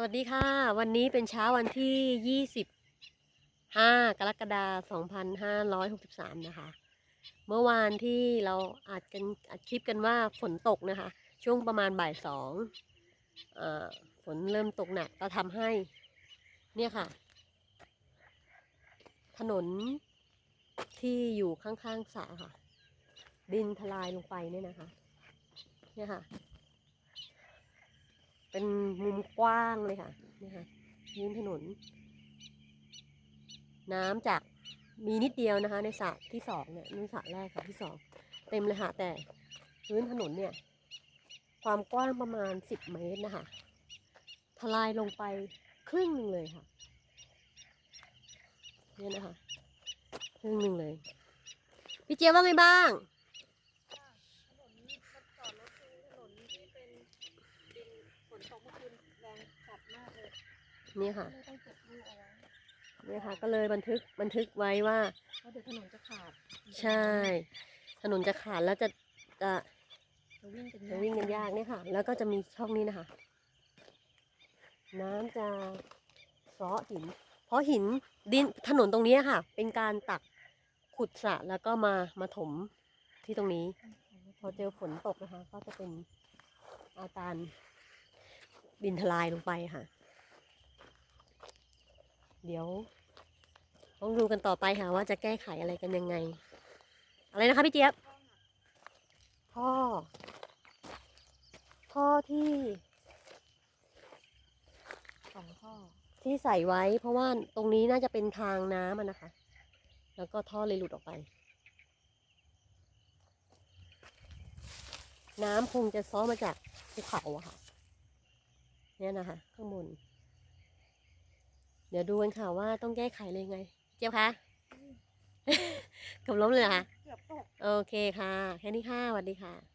สวัสดีค่ะ วันนี้เป็นเช้าวันที่ 25 กรกฎาคม2563 นะคะ เมื่อวานที่เราอัดกันอัดคลิปกันว่าฝนตกนะคะ ช่วงประมาณบ่ายสองฝนเริ่มตกหนักก็ทำให้ เนี่ยค่ะ ถนนที่อยู่ข้างๆสระค่ะ ดินทลายลงไปเนี่ยนะคะ เนี่ยค่ะ เป็นมุมกว้างเลยค่ะนี่ค่ะพื้นถนน น้ำจากมีนิดเดียวนะคะ ในสระที่สองเนี่ยนี่สระแรกค่ะที่สองเต็มเลยค่ะ แต่พื้นถนนเนี่ย ความกว้างประมาณสิบเมตรนะคะทลายลงไปครึ่งหนึ่งเลยค่ะเนี่ยนะคะครึ่งหนึ่งเลย พี่เจี๊ยบว่าไงบ้าง ถนนมันจอดรถคือถนนที่เป็นดิ นฝนตกเมื่อคืนแรงจัดมากเลยเนี่ยค่ะ ไม่ต้องเก็บลูกเอาไว้เนี่ยค่ะ ก็เลยบันทึกบันทึกไว้ว่า เพราะเดี๋ยวถนนจะขาดใช่ ถนนจะขาดแล้วจะจะจะวิ่งกันจะวิ่งกันยากเนี่ยค่ะ แล้วก็จะมีช่องนี้นะคะ น้ำจะเซาะหิน เพราะหินดินถนนตรงนี้ค่ะ เป็นการตักขุดสระแล้วก็มามาถมที่ตรงนี้ พอเจอฝนตกนะคะ ก็จะเป็นอาการ ดินทลายลงไปค่ะ เดี๋ยวต้องดูกันต่อไปค่ะว่าจะแก้ไขอะไรกันยังไง อะไรนะคะพี่เจี๊ยบท่อท่อที่สองข้อที่ใส่ไว้ เพราะว่าตรงนี้น่าจะเป็นทางน้ำอะนะคะ แล้วก็ท่อเลยหลุดออกไป น้ำคงจะซ้อมาจากภูเขาอะค่ะ เนี่ยนะคะข้างบน เดี๋ยวดูกันค่ะว่าต้องแก้ไขเลยงไง เจี๊ยบคะกับล้มเลยเหรอคะเกือบตก โอเคค่ะ แค่นี้ค่ะสวัสดีค่ะ